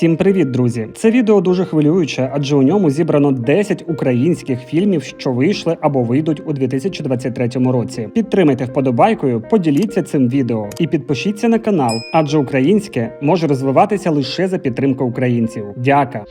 Всім привіт, друзі! Це відео дуже хвилююче, адже у ньому зібрано 10 українських фільмів, що вийшли або вийдуть у 2023 році. Підтримайте вподобайкою, поділіться цим відео і підпишіться на канал, адже українське може розвиватися лише за підтримку українців. Дяка!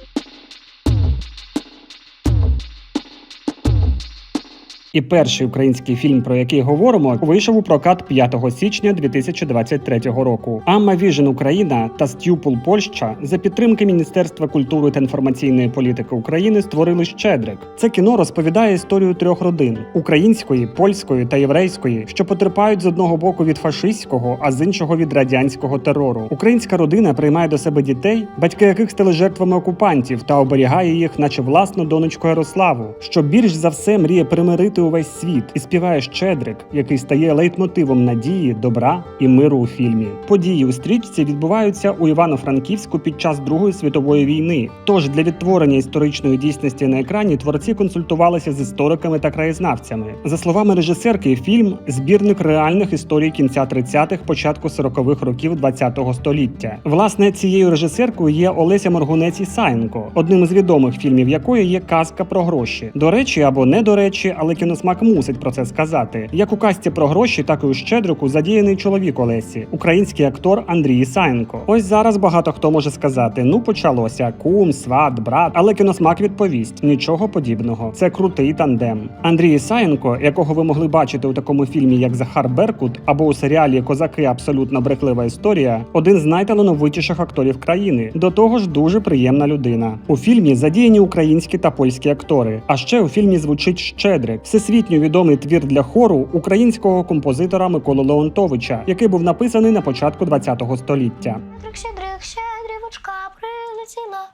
І перший український фільм, про який говоримо, вийшов у прокат 5 січня 2023 року. Амма Віжен Україна та Стюпул Польща за підтримки Міністерства культури та інформаційної політики України створили Щедрик. Це кіно розповідає історію трьох родин: української, польської та єврейської, що потерпають з одного боку від фашистського, а з іншого від радянського терору. Українська родина приймає до себе дітей, батьки яких стали жертвами окупантів, та оберігає їх, наче власну донечку Ярославу, що більш за все мріє примирити увесь світ і співає Щедрик, який стає лейтмотивом надії, добра і миру у фільмі. Події у стрічці відбуваються у Івано-Франківську під час Другої світової війни. Тож для відтворення історичної дійсності на екрані творці консультувалися з істориками та краєзнавцями. За словами режисерки, фільм збірник реальних історій кінця 30-х, початку 40-х років 20-го століття. Власне, цією режисеркою є Олеся Моргунець Ісаєнко, одним із відомих фільмів якої є казка про гроші. До речі, або не до речі, але кіносмак мусить про це сказати. Як у казці про гроші, так і у щедрику задіяний чоловік Олесі, український актор Андрій Ісаєнко. Ось зараз багато хто може сказати: ну почалося кум, сват, брат. Але кіносмак відповість: нічого подібного. Це крутий тандем. Андрій Ісаєнко, якого ви могли бачити у такому фільмі, як Захар Беркут, або у серіалі Козаки абсолютно брехлива історія, один з найталановитіших акторів країни. До того ж, дуже приємна людина. У фільмі задіяні українські та польські актори. А ще у фільмі звучить Щедрик, всесвітньо відомий твір для хору українського композитора Миколи Леонтовича, який був написаний на початку ХХ століття. Щедрик, щедрівочка прилетіла.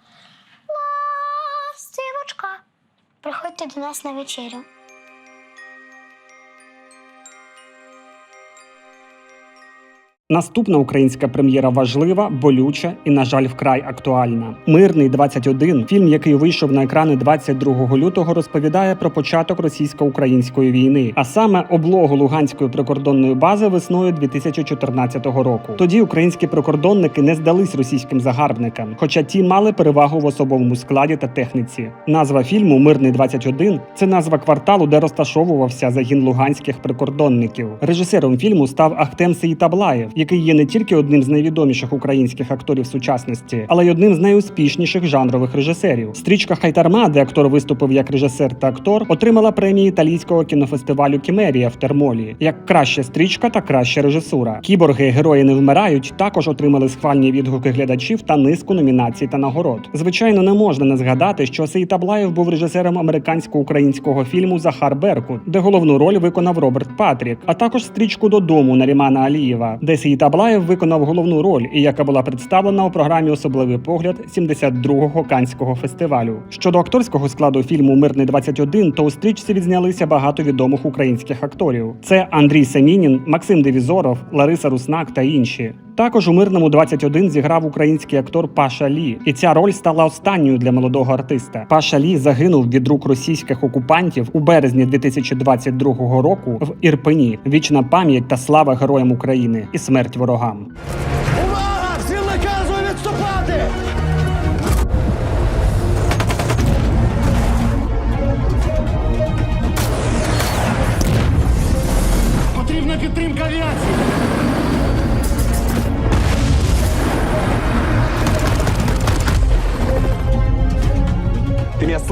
Приходьте до нас на вечерю. Наступна українська прем'єра важлива, болюча і, на жаль, вкрай актуальна. Мирний 21 фільм, який вийшов на екрани 22 лютого, розповідає про початок російсько-української війни, а саме облогу Луганської прикордонної бази весною 2014 року. Тоді українські прикордонники не здались російським загарбникам, хоча ті мали перевагу в особовому складі та техніці. Назва фільму Мирний 21 це назва кварталу, де розташовувався загін луганських прикордонників. Режисером фільму став Ахтем Сеїтаблаєв, який є не тільки одним з найвідоміших українських акторів сучасності, але й одним з найуспішніших жанрових режисерів. Стрічка Хайтарма, де актор виступив як режисер та актор, отримала премії італійського кінофестивалю Кімерія в Термолі як краща стрічка та краща режисура. Кіборги Герої не вмирають також отримали схвальні відгуки глядачів та низку номінацій та нагород. Звичайно, не можна не згадати, що Сеїтаблаєв був режисером американсько-українського фільму Захар Беркут, де головну роль виконав Роберт Патрік, а також стрічку додому Нарімана Алієва, де Сеїтаблаєв виконав головну роль, і яка була представлена у програмі Особливий погляд 72-го Канського фестивалю. Щодо акторського складу фільму Мирний 21 то у стрічці відзнялися багато відомих українських акторів. Це Андрій Семінін, Максим Девізоров, Лариса Руснак та інші. Також у мирному 21 зіграв український актор Паша Лі, і ця роль стала останньою для молодого артиста. Паша Лі загинув від рук російських окупантів у березні 2022 року в Ірпені. Вічна пам'ять та слава героям України і смерть ворогам.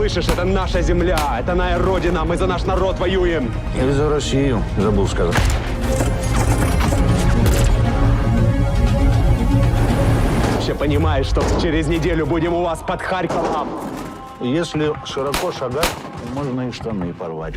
Слышишь? Это наша земля, это моя родина, мы за наш народ воюем. Я за Россию, забыл сказать. Вообще понимаешь, что через неделю будем у вас под Харьковом. Если широко шагать, можно и штаны порвать.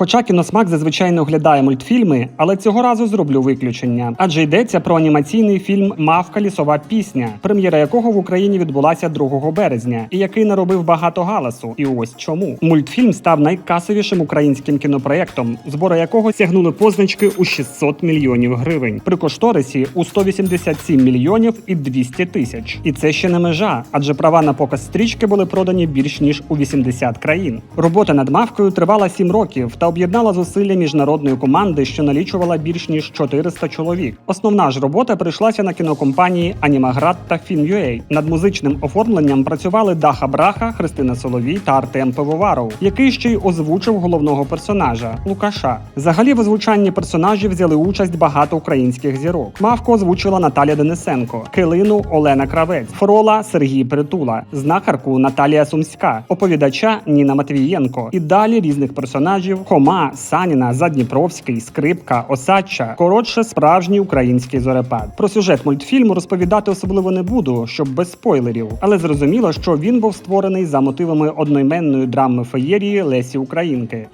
Хоча кіносмак зазвичай не оглядає мультфільми, але цього разу зроблю виключення. Адже йдеться про анімаційний фільм Мавка лісова пісня, прем'єра якого в Україні відбулася 2 березня, і який наробив багато галасу. І ось чому мультфільм став найкасовішим українським кінопроєктом, збори якого сягнули позначки у 600 мільйонів гривень. При кошторисі у 187 мільйонів і 200 тисяч. І це ще не межа, адже права на показ стрічки були продані більш ніж у 80 країн. Робота над мавкою тривала 7 років та об'єднала зусилля міжнародної команди, що налічувала більш ніж 400 чоловік. Основна ж робота прийшлася на кінокомпанії Анімаград та Фільм.UA. Над музичним оформленням працювали Даха Браха, Христина Соловій та Артем Пивоваров, який ще й озвучив головного персонажа Лукаша. Взагалі в озвучанні персонажів взяли участь багато українських зірок. Мавку озвучила Наталя Денисенко, Килину Олена Кравець, Фрола Сергій Притула, знахарку Наталія Сумська, оповідача Ніна Матвієнко і далі різних персонажів: Хома, Саніна, Задніпровський, Скрипка, Осадча. Коротше, справжній український зорепад. Про сюжет мультфільму розповідати особливо не буду, щоб без спойлерів, але зрозуміло, що він був створений за мотивами одноіменної драми феєрії Лесі Українки.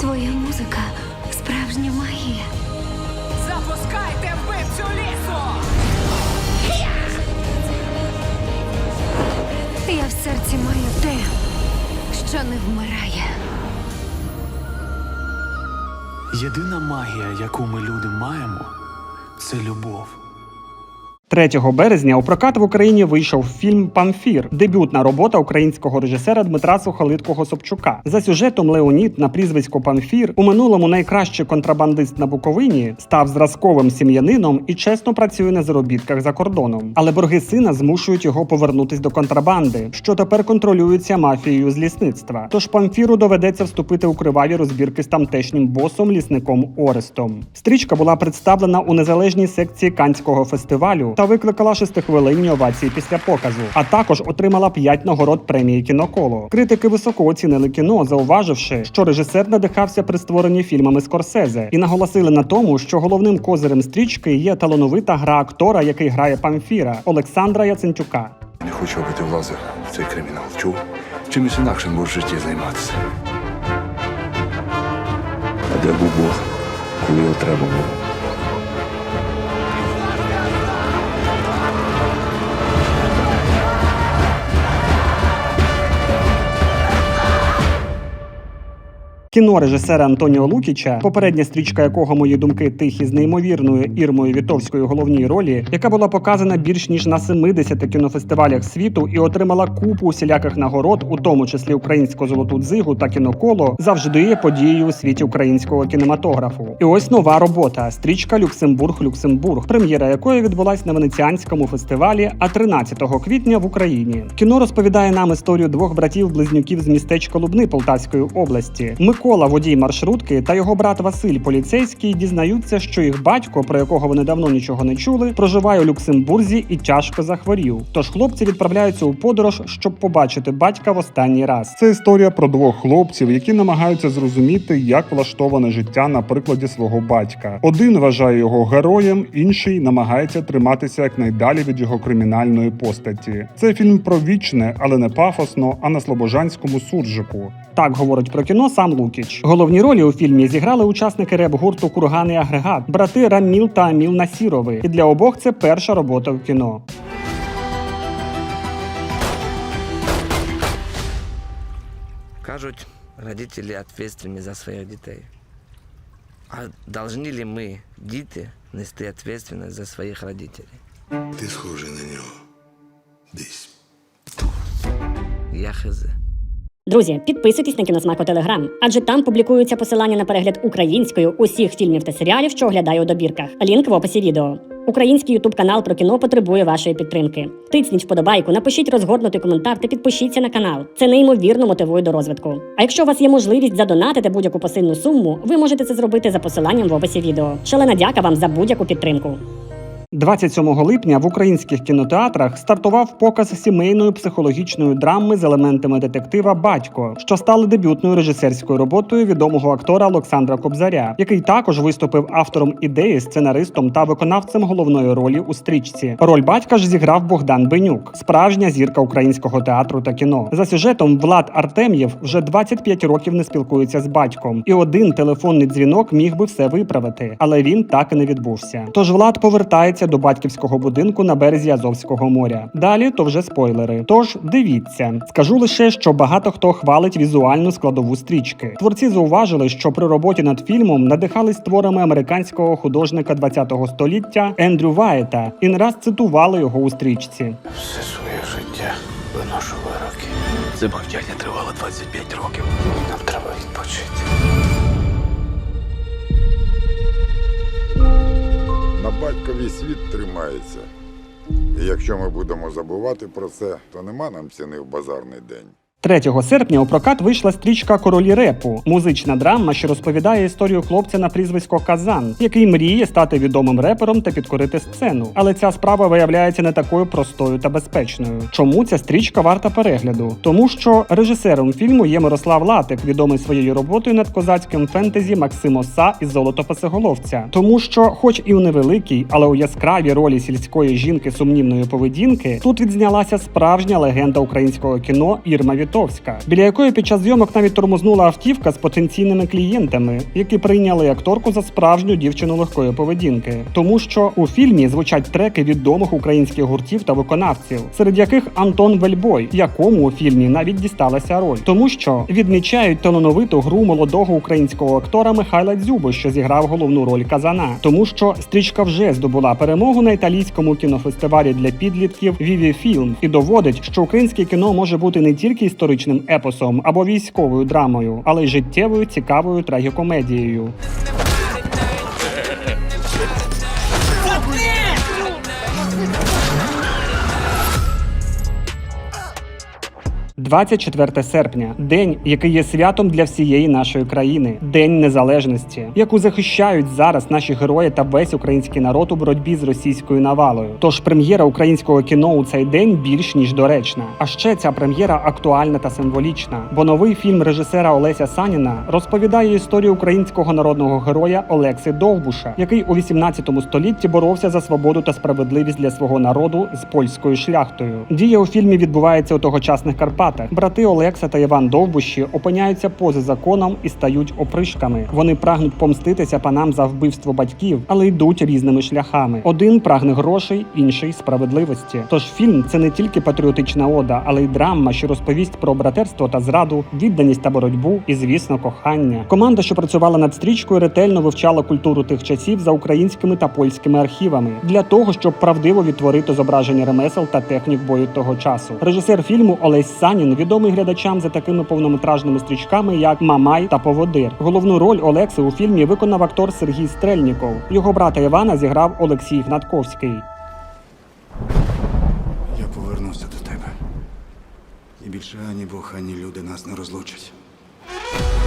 Твоя музика справжня магія. Запускайте вбивцю лісу! Я в серці маю те, що не вмирає. Єдина магія, яку ми люди маємо, це любов. 3 березня у прокат в Україні вийшов фільм Памфір, дебютна робота українського режисера Дмитра Сухолиткого Собчука. За сюжетом Леонід на прізвисько Памфір у минулому найкращий контрабандист на Буковині став зразковим сім'янином і чесно працює на заробітках за кордоном. Але борги сина змушують його повернутись до контрабанди, що тепер контролюється мафією з лісництва. Тож Памфіру доведеться вступити у криваві розбірки з тамтешнім босом лісником Орестом. Стрічка була представлена у незалежній секції Канського фестивалю та викликала шестихвилинні овації після показу, а також отримала п'ять нагород премії кіноколо. Критики високо оцінили кіно, зауваживши, що режисер надихався при створенні фільмами Скорсезе, і наголосили на тому, що головним козирем стрічки є талановита гра актора, який грає Памфіра Олександра Яцентюка. Не хочу, аби ти влазив в цей кримінал. Чув? Чимось інакшим будеш в житті займатися. А де був Бог, коли його треба було? Кіно режисера Антоніо Лукіча, попередня стрічка якого мої думки тихі з неймовірною Ірмою Вітовською головній ролі, яка була показана більш ніж на 70 кінофестивалях світу і отримала купу усіляких нагород, у тому числі українську золоту дзигу та кіноколо, завжди є подією у світі українського кінематографу. І ось нова робота стрічка Люксембург Люксембург, прем'єра якої відбулась на венеціанському фестивалі, а 13 квітня в Україні. Кіно розповідає нам історію двох братів-близнюків з містечка Лубни Полтавської області. Микола, водій маршрутки, та його брат Василь, поліцейський, дізнаються, що їх батько, про якого вони давно нічого не чули, проживає у Люксембурзі і тяжко захворів. Тож хлопці відправляються у подорож, щоб побачити батька в останній раз. Це історія про двох хлопців, які намагаються зрозуміти, як влаштоване життя на прикладі свого батька. Один вважає його героєм, інший намагається триматися якнайдалі від його кримінальної постаті. Це фільм про вічне, але не пафосно, а на слобожанському суржику. Так говорить про кіно сам Лукіч. Головні ролі у фільмі зіграли учасники реп-гурту Курган і Агрегат, брати Раміл та Аміл Насірови. І для обох це перша робота в кіно. Кажуть, родителі відповідальні за своїх дітей. А повинні ли ми, діти, нести відповідальність за своїх родителей? Ти схожий на нього. Десь. Я хз. Друзі, підписуйтесь на кіносмак у Телеграм, адже там публікуються посилання на перегляд українською усіх фільмів та серіалів, що оглядаю у добірках. Лінк в описі відео. Український ютуб канал про кіно потребує вашої підтримки. Тисніть вподобайку, напишіть розгорнутий коментар та підпишіться на канал. Це неймовірно мотивує до розвитку. А якщо у вас є можливість задонатити будь-яку посильну суму, ви можете це зробити за посиланням в описі відео. Шалена дяка вам за будь-яку підтримку. 27 липня в українських кінотеатрах стартував показ сімейної психологічної драми з елементами детектива Батько, що стало дебютною режисерською роботою відомого актора Олександра Кобзаря, який також виступив автором ідеї, сценаристом та виконавцем головної ролі у стрічці. Роль батька ж зіграв Богдан Бенюк, справжня зірка українського театру та кіно. За сюжетом Влад Артем'єв вже 25 років не спілкується з батьком, і один телефонний дзвінок міг би все виправити, але він так і не відбувся. Тож Влад повертається до батьківського будинку на березі Азовського моря. Далі то вже спойлери. Тож дивіться. Скажу лише, що багато хто хвалить візуальну складову стрічки. Творці зауважили, що при роботі над фільмом надихались творами американського художника ХХ століття Ендрю Вайта і не раз цитували його у стрічці. Все своє життя виношу вироки. Це мовчання тривало 25 років. Нам треба відпочити. На батькові світ тримається. І якщо ми будемо забувати про це, то нема нам ціни в базарний день. 3 серпня у прокат вийшла стрічка Королі репу, музична драма, що розповідає історію хлопця на прізвисько Казан, який мріє стати відомим репером та підкорити сцену. Але ця справа виявляється не такою простою та безпечною. Чому ця стрічка варта перегляду? Тому що режисером фільму є Мирослав Латик, відомий своєю роботою над козацьким фентезі Максим Оса і Золото Пасиголовця. Тому що, хоч і у невеликій, але у яскравій ролі сільської жінки сумнівної поведінки, тут відзнялася справжня легенда українського кіно Ірма Вітовська, біля якої під час зйомок навіть тормознула автівка з потенційними клієнтами, які прийняли акторку за справжню дівчину легкої поведінки. Тому що у фільмі звучать треки відомих українських гуртів та виконавців, серед яких Антон Вельбой, якому у фільмі навіть дісталася роль, тому що відмічають талановиту гру молодого українського актора Михайла Дзюбо, що зіграв головну роль казана, тому що стрічка вже здобула перемогу на італійському кінофестивалі для підлітків Vivi Film і доводить, що українське кіно може бути не тільки історичним епосом або військовою драмою, але й життєвою цікавою трагікомедією. – 24 серпня день, який є святом для всієї нашої країни, день незалежності, яку захищають зараз наші герої та весь український народ у боротьбі з російською навалою. Тож прем'єра українського кіно у цей день більш ніж доречна. А ще ця прем'єра актуальна та символічна, бо новий фільм режисера Олеся Саніна розповідає історію українського народного героя Олекси Довбуша, який у 18 столітті боровся за свободу та справедливість для свого народу з польською шляхтою. Дія у фільмі відбувається у тогочасних Карпатах. Брати Олекса та Іван Довбуші опиняються поза законом і стають опришками. Вони прагнуть помститися панам за вбивство батьків, але йдуть різними шляхами. Один прагне грошей, інший справедливості. Тож фільм це не тільки патріотична ода, але й драма, що розповість про братерство та зраду, відданість та боротьбу і, звісно, кохання. Команда, що працювала над стрічкою, ретельно вивчала культуру тих часів за українськими та польськими архівами для того, щоб правдиво відтворити зображення ремесел та технік бою того часу. Режисер фільму Олесь Санін відомий глядачам за такими повнометражними стрічками, як Мамай та Поводир. Головну роль Олекси у фільмі виконав актор Сергій Стрельніков. Його брата Івана зіграв Олексій Гнатковський. Я повернуся до тебе. І більше ані Бог, ані люди нас не розлучать. –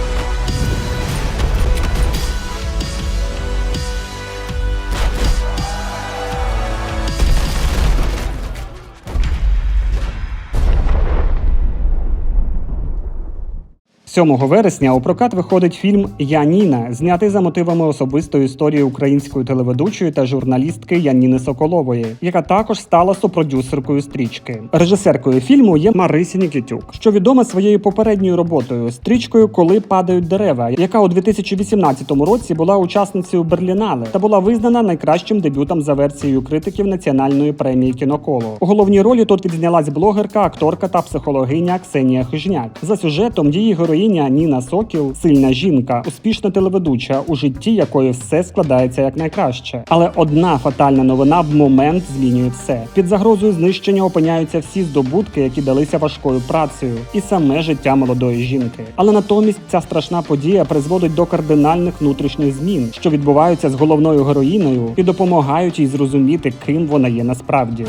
7 вересня у прокат виходить фільм Я Ніна, знятий за мотивами особистої історії української телеведучої та журналістки Яніни Соколової, яка також стала сопродюсеркою стрічки. Режисеркою фільму є Марисі Нікітюк, що відома своєю попередньою роботою стрічкою Коли падають дерева, яка у 2018 році була учасницею Берлінале та була визнана найкращим дебютом за версією критиків національної премії Кіноколо. У головній ролі тут відзнялась блогерка, акторка та психологиня Ксенія Хижняк. За сюжетом її героїня Ніна Сокіл, сильна жінка, успішна телеведуча, у житті якої все складається як найкраще. Але одна фатальна новина в момент змінює все. Під загрозою знищення опиняються всі здобутки, які далися важкою працею, і саме життя молодої жінки. Але натомість ця страшна подія призводить до кардинальних внутрішніх змін, що відбуваються з головною героїною, і допомагають їй зрозуміти, ким вона є насправді.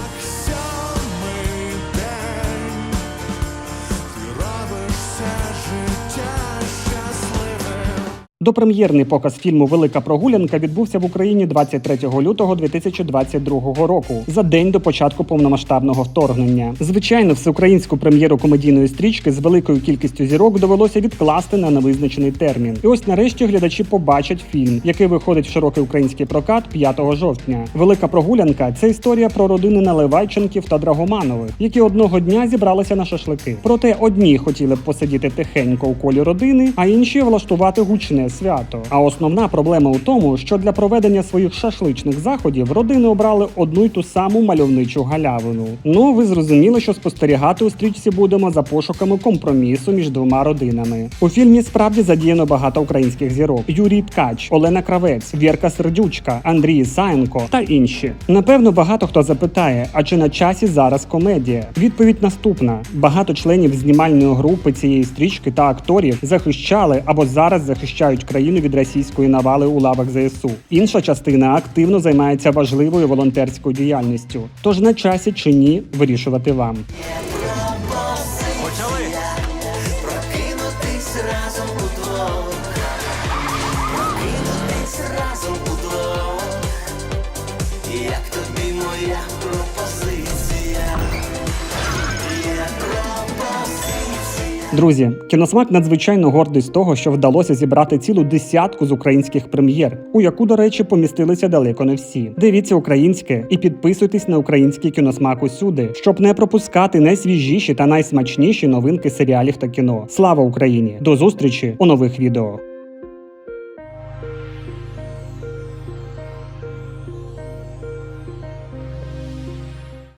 Допрем'єрний показ фільму Велика прогулянка відбувся в Україні 23 лютого 2022 року, за день до початку повномасштабного вторгнення. Звичайно, всеукраїнську прем'єру комедійної стрічки з великою кількістю зірок довелося відкласти на невизначений термін. І ось нарешті глядачі побачать фільм, який виходить в широкий український прокат 5 жовтня. Велика прогулянка це історія про родини Наливайченків та Драгоманових, які одного дня зібралися на шашлики. Проте одні хотіли б посидіти тихенько у колі родини, а інші влаштувати гучне свято. А основна проблема у тому, що для проведення своїх шашличних заходів родини обрали одну й ту саму мальовничу галявину. Ну ви зрозуміли, що спостерігати у стрічці будемо за пошуками компромісу між двома родинами. У фільмі справді задіяно багато українських зірок: Юрій Ткач, Олена Кравець, Вірка Сердючка, Андрій Ісаєнко та інші. Напевно, багато хто запитає, а чи на часі зараз комедія? Відповідь наступна: багато членів знімальної групи цієї стрічки та акторів захищали або зараз захищають країну від російської навали у лавах ЗСУ. Інша частина активно займається важливою волонтерською діяльністю. Тож на часі чи ні вирішувати вам. Друзі, кіносмак надзвичайно гордий з того, що вдалося зібрати цілу десятку з українських прем'єр, у яку, до речі, помістилися далеко не всі. Дивіться українське і підписуйтесь на український кіносмак усюди, щоб не пропускати найсвіжіші та найсмачніші новинки серіалів та кіно. Слава Україні! До зустрічі у нових відео.